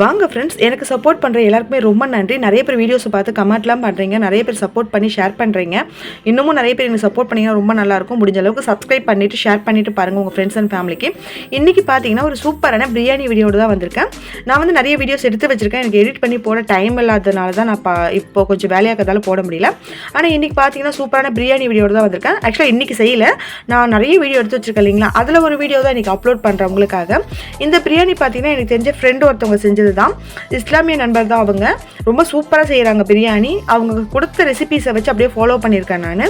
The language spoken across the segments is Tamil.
வாங்க ஃப்ரெண்ட்ஸ் எனக்கு சப்போர்ட் பண்ணுற எல்லாருக்குமே ரொம்ப நன்றி. நிறைய பேர் வீடியோஸை பார்த்து கமெண்ட்லாம் பண்ணுறீங்க நிறைய பேர் சப்போர்ட் பண்ணி ஷேர் பண்ணுறீங்க இன்னமும் நிறைய பேர் எனக்கு சப்போர்ட் பண்ணிங்கன்னா ரொம்ப நல்லாயிருக்கும் முடிஞ்ச அளவுக்கு சப்ஸ்கிரைப் பண்ணிவிட்டு ஷேர் பண்ணிவிட்டு பாருங்கள் உங்கள் ஃப்ரெண்ட்ஸ் அண்ட் ஃபேமிலிக்கு இன்றைக்கி பார்த்தீங்கன்னா ஒரு சூப்பரான பிரியாணி வீடியோட தான் வந்திருக்கேன். நான் வந்து நிறைய வீடியோஸ் எடுத்து வச்சிருக்கேன். எனக்கு எடிட் பண்ணி போட டைம் இல்லாததுனால தான் நான் பா இப்போ கொஞ்சம் வேலையாக்கிறதால போட முடியல. ஆனால் இன்றைக்கி பார்த்தீங்கன்னா சூப்பரான பிரியாணி வீடியோட தான் வந்திருக்கேன். ஆக்சுவலாக இன்றைக்கி செய்யல. நான் நிறைய வீடியோ எடுத்து வச்சிருக்கேன் இல்லைங்களா? அதில் ஒரு வீடியோ தான் இன்றைக்கி அப்லோட் பண்ணுறேன் உங்களுக்காக. இந்த பிரியாணி பார்த்தீங்கன்னா எனக்கு தெரிஞ்ச ஃப்ரெண்டு ஒருத்தவங்க செஞ்சு செஞ்சது தான் இஸ்லாமிய நண்பர் தான் அவங்க. ரொம்ப சூப்பராக செய்கிறாங்க பிரியாணி. அவங்க கொடுத்த ரெசிபிஸை வச்சு அப்படியே ஃபாலோ பண்ணியிருக்கேன் நான்.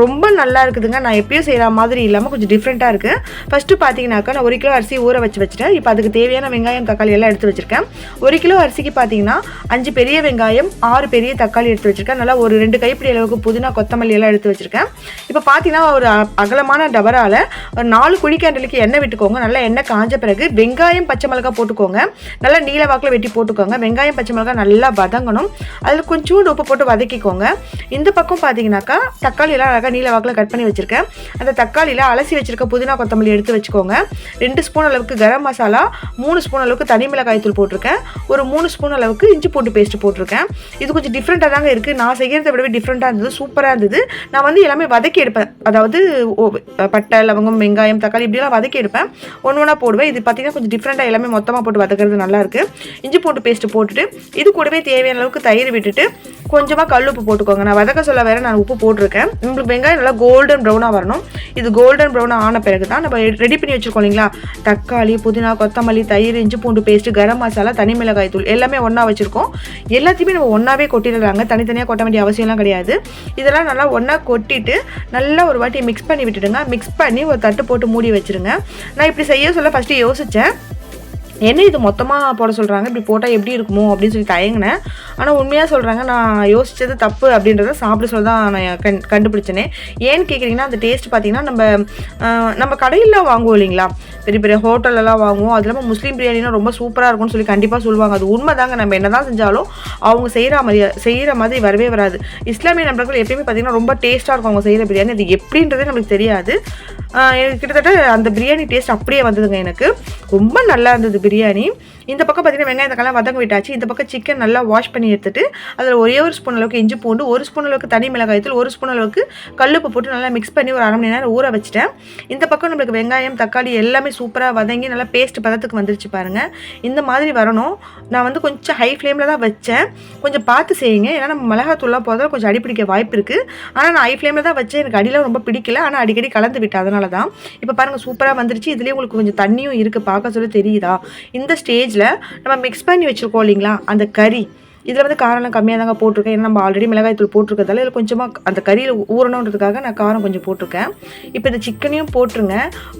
ரொம்ப நல்லா இருக்குதுங்க. நான் எப்பயும் செய்கிற மாதிரி இல்லாமல் கொஞ்சம் டிஃப்ரெண்ட்டாக இருக்குது ஃபஸ்ட்டு பார்த்தீங்கன்னாக்கா நான் ஒரு கிலோ அரிசி ஊற வச்சு வச்சுட்டேன். இப்போ அதுக்கு தேவையான வெங்காயம் தக்காளி எல்லாம் எடுத்து வச்சுருக்கேன். ஒரு கிலோ அரிசிக்கு பார்த்தீங்கன்னா அஞ்சு பெரிய வெங்காயம் ஆறு பெரிய தக்காளி எடுத்து வச்சுருக்கேன். நல்லா ஒரு ரெண்டு கைப்பிடி அளவுக்கு புதினா கொத்தமல்லி எல்லாம் எடுத்து வச்சுருக்கேன். இப்போ பார்த்தீங்கன்னா ஒரு அகலமான டபரால் ஒரு நாலு குழிக்கண்டலுக்கு எண்ணெய் விட்டுக்கோங்க. நல்லா எண்ணெய் காஞ்ச பிறகு வெங்காயம் பச்சை மிளகாய் போட்டுக்கோங்க. நல்லா நீல வாக்கில் வெட்டி போட்டுக்கோங்க. வெங்காயம் பச்சை மிளகாய் நல்லா வதங்கணும். அதில் கொஞ்சோண்டு உப்பு போட்டு வதக்கிக்கோங்க. இந்த பக்கம் பார்த்தீங்கன்னாக்கா தக்காளியெல்லாம் அழகாக நீல வாக்கில் கட் பண்ணி வச்சுருக்கேன். அந்த தக்காளியில் அலசி வச்சிருக்க புதினா கொத்தமல்லி எடுத்து வச்சுக்கோங்க. ரெண்டு ஸ்பூன் அளவுக்கு கரம் மசாலா மூணு ஸ்பூன் அளவுக்கு தனி மிளகாய் தூள் போட்டிருக்கேன். ஒரு மூணு ஸ்பூன் அளவுக்கு இஞ்சி பூண்டு பேஸ்ட் போட்டிருக்கேன். இது கொஞ்சம் டிஃப்ரெண்ட்டாக தாங்க இருக்குது நான் செய்கிறத விடவே டிஃப்ரெண்ட்டாக இருந்தது சூப்பராக இருந்தது. நான் வந்து எல்லாமே வதக்கி எடுப்பேன். அதாவது ஓ, பட்டை லவங்கம் வெங்காயம் தக்காளி இப்படிலாம் வதக்கி எடுப்பேன். ஒன்று ஒன்றா போடுவேன். இது பார்த்தீங்கன்னா கொஞ்சம் டிஃப்ரெண்ட்டாக எல்லாமே மொத்தமாக போட்டு வதக்கிறது நல்லாயிருக்கு இஞ்சி பூண்டு பேஸ்ட் போட்டுட்டு இது கூடவே தேவையான அளவுக்கு தயிர் விட்டுட்டு கொஞ்சமாக கல் உப்பு போட்டுக்கோங்க. நான் வதக்க சொல்ல வேறு நான் உப்பு போட்டிருக்கேன். உங்களுக்கு வெங்காயம் நல்லா கோல்டன் ப்ரௌனாக வரணும். இது கோல்டன் ப்ரௌனாக ஆன பிறகு தான் நம்ம ரெடி பண்ணி வச்சிருக்கோம் இல்லைங்களா? தக்காளி புதினா கொத்தமல்லி தயிர் இஞ்சி பூண்டு பேஸ்ட் கரம் மசாலா தனி மிளகாய் தூள் எல்லாமே ஒன்றா வச்சுருக்கோம். எல்லாத்தையுமே நம்ம ஒன்றாவே கொட்டிடுறாங்க தனித்தனியாக கொட்ட வேண்டிய அவசியம்லாம் கிடையாது. இதெல்லாம் நல்லா ஒன்றா கொட்டிட்டு நல்லா ஒரு வாட்டி மிக்ஸ் பண்ணி விட்டுடுங்க. மிக்ஸ் பண்ணி ஒரு தட்டு போட்டு மூடி வச்சிருங்க. நான் இப்படி செய்ய சொல்ல ஃபஸ்ட்டு யோசித்தேன் என்ன இது மொத்தமாக போட சொல்கிறாங்க இப்படி போட்டால் எப்படி இருக்குமோ? அப்படின்னு சொல்லி தயங்கினேன். ஆனால் உண்மையாக சொல்கிறாங்க நான் யோசித்தது தப்பு அப்படின்றத சாப்பிட சொல்ல தான் நான் கண் கண்டுபிடிச்சேனே. ஏன்னு கேட்குறீங்கன்னா அந்த டேஸ்ட் பார்த்தீங்கன்னா நம்ம நம்ம கடையில் வாங்குவோம் இல்லைங்களா? பெரிய பெரிய ஹோட்டல்லலாம் வாங்குவோம். அது இல்லாமல் முஸ்லீம் பிரியாணினா ரொம்ப சூப்பராக இருக்கும்னு சொல்லி கண்டிப்பாக சொல்லுவாங்க. அது உண்மை தாங்க நம்ம என்ன தான் செஞ்சாலும் அவங்க செய்கிற மாதிரி செய்கிற மாதிரி வரவே வராது. இஸ்லாமிய நண்பர்கள் எப்பயுமே பார்த்தீங்கன்னா ரொம்ப டேஸ்ட்டாக இருக்கும் அவங்க செய்கிற பிரியாணி. அது எப்படின்றதே நம்மளுக்கு தெரியாது. எனக்கு கிட்டத்தட்ட அந்த பிரியாணி டேஸ்ட் அப்படியே வந்ததுங்க எனக்கு. ரொம்ப நல்லா இருந்தது பிரியாணி ബിരിയാണിയും இந்த பக்கம் பார்த்தீங்கன்னா வெங்காயம் தக்காளி வதங்க விட்டாச்சு. இந்த பக்கம் சிக்கன் நல்லா வாஷ் பண்ணி எடுத்துட்டு அதில் ஒரே ஒரு ஸ்பூன் அளவுக்கு இஞ்சி பூண்டு ஒரு ஸ்பூன் அளவுக்கு தனி மிளகாயத்தில் ஒரு ஸ்பூன் அளவுக்கு கல்லுப்பு போட்டு நல்லா மிக்ஸ் பண்ணி ஒரு அரை மணி நேரம் ஊற வச்சுட்டேன். இந்த பக்கம் நம்மளுக்கு வெங்காயம் தக்காளி எல்லாமே சூப்பராக வதங்கி நல்லா பேஸ்ட் பதத்துக்கு வந்துருச்சு பாருங்கள் இந்த மாதிரி வரணும். நான் வந்து கொஞ்சம் ஹை ஃப்ளேமில் தான் வச்சேன். கொஞ்சம் பார்த்து செய்யுங்க. ஏன்னா நம்ம மிளகாத்தூள்லாம் போதால் கொஞ்சம் அடிப்பிடிக்க வாய்ப்பு இருக்குது ஆனால் நான் ஹை ஃப்ளேமில் தான் வச்சேன். எனக்கு அடியில் ரொம்ப பிடிக்கல. ஆனால் அடிக்கடி கலந்து விட்டேன். அதனால தான் இப்போ பாருங்கள் சூப்பராக வந்துருச்சு. இதுலேயே உங்களுக்கு கொஞ்சம் தண்ணியும் இருக்குது பார்க்க சொல்ல தெரியுதா? இந்த ஸ்டேஜ் ஸ்டேஜில் நம்ம மிக்ஸ் பண்ணி வச்சுருக்கோம் இல்லைங்களா? அந்த கறி. இதில் வந்து காரம்லாம் கம்மியாக தாங்க போட்டிருக்கேன். ஏன்னா நம்ம ஆல்ரெடி மிளகாய் தூள் போட்டிருக்கிறதால இதில் கொஞ்சமாக அந்த கறியில் ஊறணுன்றதுக்காக நான் காரம் கொஞ்சம் போட்டிருக்கேன். இப்போ இந்த சிக்கனையும் போட்டுருங்க.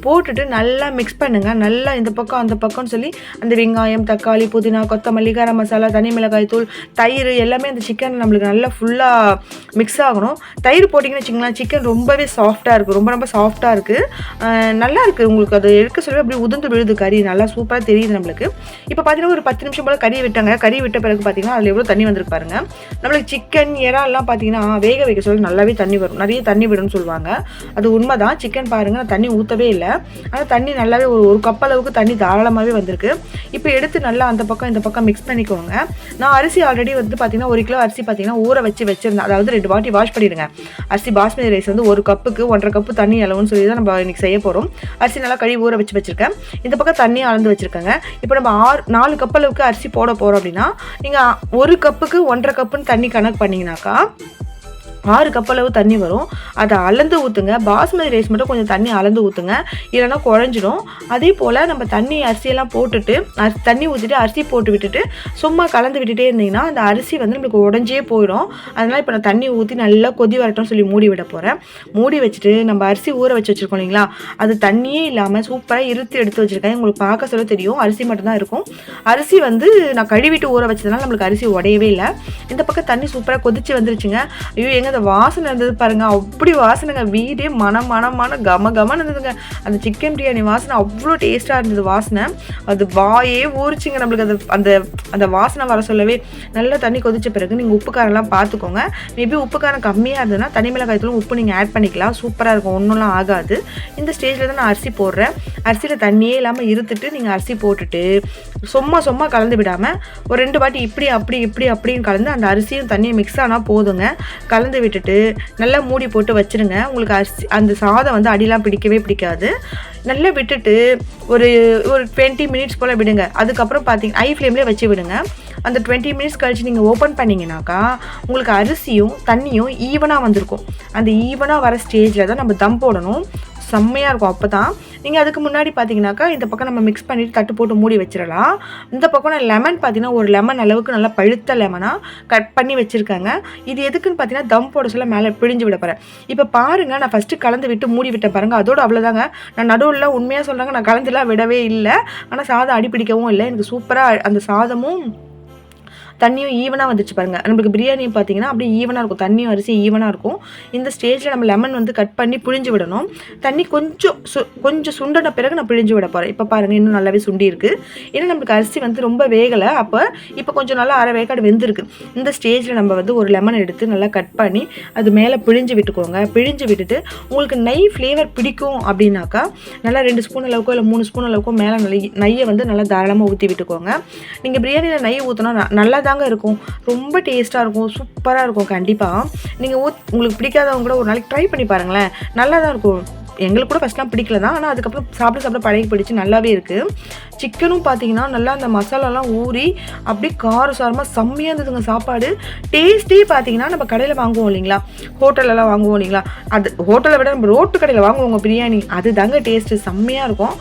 போட்டுட்டு நல்லா மிக்ஸ் பண்ணுங்கள் நல்லா இந்த பக்கம் அந்த பக்கம்னு சொல்லி அந்த வெங்காயம் தக்காளி புதினா கொத்தமல்லி கரம் மசாலா தனி மிளகாய் தூள் தயிர் எல்லாமே அந்த சிக்கன் நம்மளுக்கு நல்லா ஃபுல்லாக மிக்ஸ் ஆகணும். தயிர் போட்டிங்கன்னு வச்சிங்களேன் சிக்கன் ரொம்பவே சாஃப்டாக இருக்குது ரொம்ப ரொம்ப சாஃப்டாக இருக்குது நல்லா இருக்குது உங்களுக்கு அது எடுக்க சொல்லி அப்படியே உதிர்ந்து விழுது கறி. நல்லா சூப்பராக தெரியுது நம்மளுக்கு. இப்போ பார்த்தீங்கன்னா ஒரு பத்து நிமிஷம் போல் கறி விட்டாங்க. கறி விட்ட பிறகு பார்த்தீங்கன்னா அதில் எவ்வளோ தண்ணி வந்திருக்கு பாருங்க. நம்மளுக்கு சிக்கன் இறால்லாம் பார்த்தீங்கன்னா வேக வைக்க சொல்லி நல்லாவே தண்ணி வரும். நிறைய தண்ணி விடும்னு சொல்லுவாங்க. அது உண்மை தான் சிக்கன் பாருங்க நான் தண்ணி ஊற்றவே இல்லை. ஆனால் தண்ணி நல்லாவே ஒரு ஒரு கப் அளவுக்கு தண்ணி தாராளமாகவே வந்திருக்கு. இப்போ எடுத்து நல்லா அந்த பக்கம் இந்த பக்கம் மிக்ஸ் பண்ணிக்கோங்க. நான் அரிசி ஆல்ரெடி வந்து பார்த்தீங்கன்னா ஒரு கிலோ அரிசி பார்த்தீங்கன்னா ஊற வச்சு வச்சிருந்தேன். அதாவது ரெண்டு வாட்டி வாஷ் பண்ணிடுங்க. அரிசி பாஸ்மதி ரைஸ் வந்து ஒரு கப்புக்கு ஒன்றரை கப்பு தண்ணி அளவுன்னு சொல்லி தான் நம்ம இன்னைக்கு செய்ய போகிறோம் அரிசி நல்லா கழுவி ஊற வச்சு வச்சுருக்கேன். இந்த பக்கம் தண்ணி அளந்து வச்சுருக்கேங்க. இப்போ நம்ம ஆறு நாலு கப் அளவுக்கு அரிசி போட போகிறோம் அப்படின்னா நீங்கள் ஒரு கப்புக்கு ஒன்றரை கப்புன்னு தண்ணி கணக்கு பண்ணிங்கனாக்கா ஆறு கப் அளவு தண்ணி வரும். அதை அளந்து ஊற்றுங்க பாஸ்மதி ரைஸ் மட்டும் கொஞ்சம் தண்ணி அளந்து ஊற்றுங்க இல்லைன்னா குழஞ்சிடும். அதே போல் நம்ம தண்ணி அரிசியெல்லாம் போட்டுட்டு தண்ணி ஊற்றிட்டு அரிசி போட்டு விட்டுட்டு சும்மா கலந்து விட்டுட்டே இருந்தீங்கன்னா அந்த அரிசி வந்து நம்மளுக்கு உடஞ்சே போயிடும். அதனால் இப்போ நான் தண்ணி ஊற்றி நல்லா கொதி வரட்டும்னு சொல்லி மூடி விட போகிறேன் மூடி வச்சுட்டு நம்ம அரிசி ஊற வச்சு வச்சுருக்கோம் இல்லைங்களா? அது தண்ணியே இல்லாமல் சூப்பராக இருத்து எடுத்து வச்சுருக்கேன். உங்களுக்கு பார்க்க சொல்ல தெரியும். அரிசி மட்டும்தான் இருக்கும். அரிசி வந்து நான் கழுவிட்டு ஊற வச்சதுனால நம்மளுக்கு அரிசி உடையவே இல்லை. இந்த பக்கம் தண்ணி சூப்பராக கொதிச்சு வந்துருச்சுங்க. ஐயோ எங்க அந்த வாசனை இருந்தது பாருங்க. அப்படி வாசனைங்க. வீடே மன மனமான கம கமன்னு இருந்ததுங்க. அந்த சிக்கன் பிரியாணி வாசனை அவ்வளோ டேஸ்ட்டாக இருந்தது வாசனை. அது வாயே ஊறிச்சிங்க நம்மளுக்கு. அது அந்த அந்த வாசனை வர சொல்லவே நல்லா தண்ணி கொதிச்ச பிறகு நீங்கள் உப்பு காரம்லாம் பார்த்துக்கோங்க. மேபி உப்பு காரம் கம்மியாக இருந்ததுன்னா தனி மிளகாய் உப்பு நீங்கள் ஆட் பண்ணிக்கலாம். சூப்பராக இருக்கும். ஒன்றும்லாம் ஆகாது. இந்த ஸ்டேஜில் தான் நான் அரிசி போடுறேன். அரிசியில் தண்ணியே இல்லாமல் இருத்துட்டு நீங்கள் அரிசி போட்டுட்டு சும்மா சும்மா கலந்து விடாமல் ஒரு ரெண்டு வாட்டி இப்படி அப்படி இப்படி அப்படின்னு கலந்து அந்த அரிசியும் தண்ணியும் மிக்ஸ் ஆனால் போதுங்க. கலந்து விட்டுட்டு நல்லா மூடி போட்டு வச்சிருங்க. உங்களுக்கு அரிசி அந்த சாதம் வந்து அடிலாம் பிடிக்கவே பிடிக்காது. நல்லா விட்டுட்டு ஒரு ஒரு டுவெண்ட்டி மினிட்ஸ் போல் விடுங்க. அதுக்கப்புறம் பார்த்தீங்க ஐ ஃப்ளேம்லேயே வச்சு விடுங்க. அந்த டுவெண்ட்டி மினிட்ஸ் கழிச்சு நீங்கள் ஓப்பன் பண்ணிங்கனாக்கா உங்களுக்கு அரிசியும் தண்ணியும் ஈவனாக வந்திருக்கும். அந்த ஈவனாக வர ஸ்டேஜில் தான் நம்ம தம் போடணும். செம்மையாக இருக்கும் அப்போ தான் நீங்கள் அதுக்கு முன்னாடி பார்த்தீங்கன்னாக்கா இந்த பக்கம் நம்ம மிக்ஸ் பண்ணிவிட்டு தட்டு போட்டு மூடி வச்சிடலாம் இந்த பக்கம் நான் லெமன் பார்த்தீங்கன்னா ஒரு லெமன் அளவுக்கு நல்லா பழுத்த லெமனாக கட் பண்ணி வச்சுருக்காங்க. இது எதுக்குன்னு பார்த்தீங்கன்னா தம் போட சொல்ல மேலே பிழிஞ்சு விட போகிறேன் இப்போ பாருங்கள் நான் ஃபஸ்ட்டு கலந்து விட்டு மூடி விட்டேன் பாருங்கள் அதோட அவ்வளோதாங்க நான் நடுவில் உண்மையாக சொல்கிறாங்க நான் கலந்துலாம் விடவே இல்லை. ஆனால் சாதம் அடிப்பிடிக்கவும் இல்லை. எனக்கு சூப்பராக அந்த சாதமும் தண்ணியும் ஈவனாக வந்துச்சு பாருங்கள் நம்மளுக்கு பிரியாணி பார்த்தீங்கன்னா அப்படியே ஈவனாக இருக்கும். தண்ணியும் அரிசி ஈவனாக இருக்கும். இந்த ஸ்டேஜில் நம்ம லெமன் வந்து கட் பண்ணி புழிஞ்சு விடணும். தண்ணி கொஞ்சம் சு கொஞ்சம் சுண்டின பிறகு நான் பிழிஞ்சு விட போகிறேன் இப்போ பாருங்கள் இன்னும் நல்லாவே சுண்டி இருக்குது ஏன்னா நம்மளுக்கு அரிசி வந்து ரொம்ப வேகலை. அப்போ இப்போ கொஞ்சம் நல்லா அரை வேக்காடு வெந்திருக்கு. இந்த ஸ்டேஜில் நம்ம வந்து ஒரு லெமன் எடுத்து நல்லா கட் பண்ணி அது மேலே பிழிஞ்சு விட்டுக்கோங்க. பிழிஞ்சு விட்டுட்டு உங்களுக்கு நெய் ஃப்ளேவர் பிடிக்கும் அப்படின்னாக்கா நல்லா ரெண்டு ஸ்பூன் அளவுக்கோ இல்லை மூணு ஸ்பூன் அளவுக்கோ மேலே நெய் நெய்யை வந்து நல்லா தாராளமாக ஊற்றி விட்டுக்கோங்க. நீங்கள் பிரியாணியில் நெய் ஊற்றினா நல்லா தாங்க இருக்கும். ரொம்ப டேஸ்ட்டாக இருக்கும். சூப்பராக இருக்கும். கண்டிப்பாக நீங்கள் உங்களுக்கு பிடிக்காதவங்க கூட ஒரு நாளைக்கு ட்ரை பண்ணி பாருங்களேன். நல்லா தான் இருக்கும். எங்களுக்கு கூட ஃபஸ்ட்லாம் பிடிக்கல தான். ஆனால் அதுக்கப்புறம் சாப்பிட சாப்பிட பழகி பிடிச்சி நல்லாவே இருக்குது சிக்கனும் பார்த்தீங்கன்னா நல்லா அந்த மசாலாலாம் ஊறி அப்படியே காரசாரமாக செம்மையாக இருந்ததுங்க சாப்பாடு. டேஸ்ட்டே பார்த்தீங்கன்னா நம்ம கடையில் வாங்குவோம் இல்லைங்களா? ஹோட்டலெல்லாம் வாங்குவோம் இல்லைங்களா? அது ஹோட்டலை விட நம்ம ரோட்டு கடையில் வாங்குவோங்க பிரியாணி. அது தாங்க டேஸ்ட்டு செம்மையாக இருக்கும்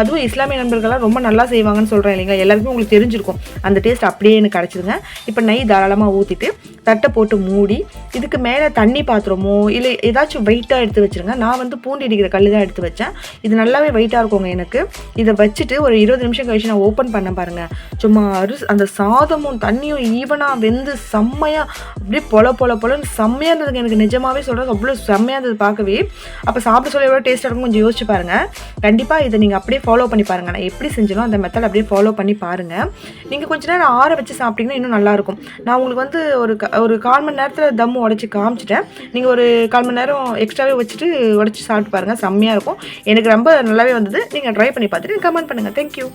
அதுவும் இஸ்லாமிய நண்பர்கள்லாம் ரொம்ப நல்லா செய்வாங்கன்னு சொல்கிறேன் இல்லைங்களா? எல்லாருக்குமே உங்களுக்கு தெரிஞ்சிருக்கும். அந்த டேஸ்ட் அப்படியே எனக்கு கிடச்சிருங்க. இப்போ நெய் தாராளமாக ஊற்றிட்டு தட்டை போட்டு மூடி இதுக்கு மேலே தண்ணி பாத்திரமோ இல்லை ஏதாச்சும் வெயிட்டாக எடுத்து வச்சுருங்க. நான் வந்து பூண்டு இருக்கிற கல் தான் எடுத்து வச்சேன். இது நல்லாவே வெயிட்டாக இருக்குங்க எனக்கு. இதை வச்சுட்டு ஒரு இருபது நிமிஷம் கழிச்சு நான் ஓப்பன் பண்ண பாருங்கள் சும்மா அரு அந்த சாதமும் தண்ணியும் ஈவனாக வெந்து செம்மையாக அப்படியே பொல பொல பொலன்னு செம்மையாக இருந்ததுக்கு எனக்கு நிஜமாவே சொல்கிறது அவ்வளோ செம்மையாக இருந்தது பார்க்கவே. அப்போ சாப்பிட சொல்ல எவ்வளோ டேஸ்ட்டாக இருக்கும் கொஞ்சம் யோசிச்சு பாருங்கள் கண்டிப்பாக இதை நீங்கள் அப்படியே ஃபாலோ பண்ணி பாருங்கள் நான் எப்படி செஞ்சனோ அந்த மெத்தட் அப்படியே ஃபாலோ பண்ணி பாருங்கள் நீங்கள் கொஞ்ச நேரம் ஆற வச்சு சாப்பிட்டீங்கன்னா இன்னும் நல்லாயிருக்கும் நான் உங்களுக்கு வந்து ஒரு க- ஒரு கால் மணி நேரத்தில் தம் உடச்சி காமிச்சிட்டேன். நீங்கள் ஒரு கால் மணி நேரம் எக்ஸ்ட்ராவே வச்சுட்டு உடச்சி சாப்பிட்டு பாருங்கள் செம்மையாக இருக்கும். எனக்கு ரொம்ப நல்லாவே வந்தது. நீங்கள் ட்ரை பண்ணி பார்த்துட்டு கமெண்ட் பண்ணுங்கள் தேங்க்யூ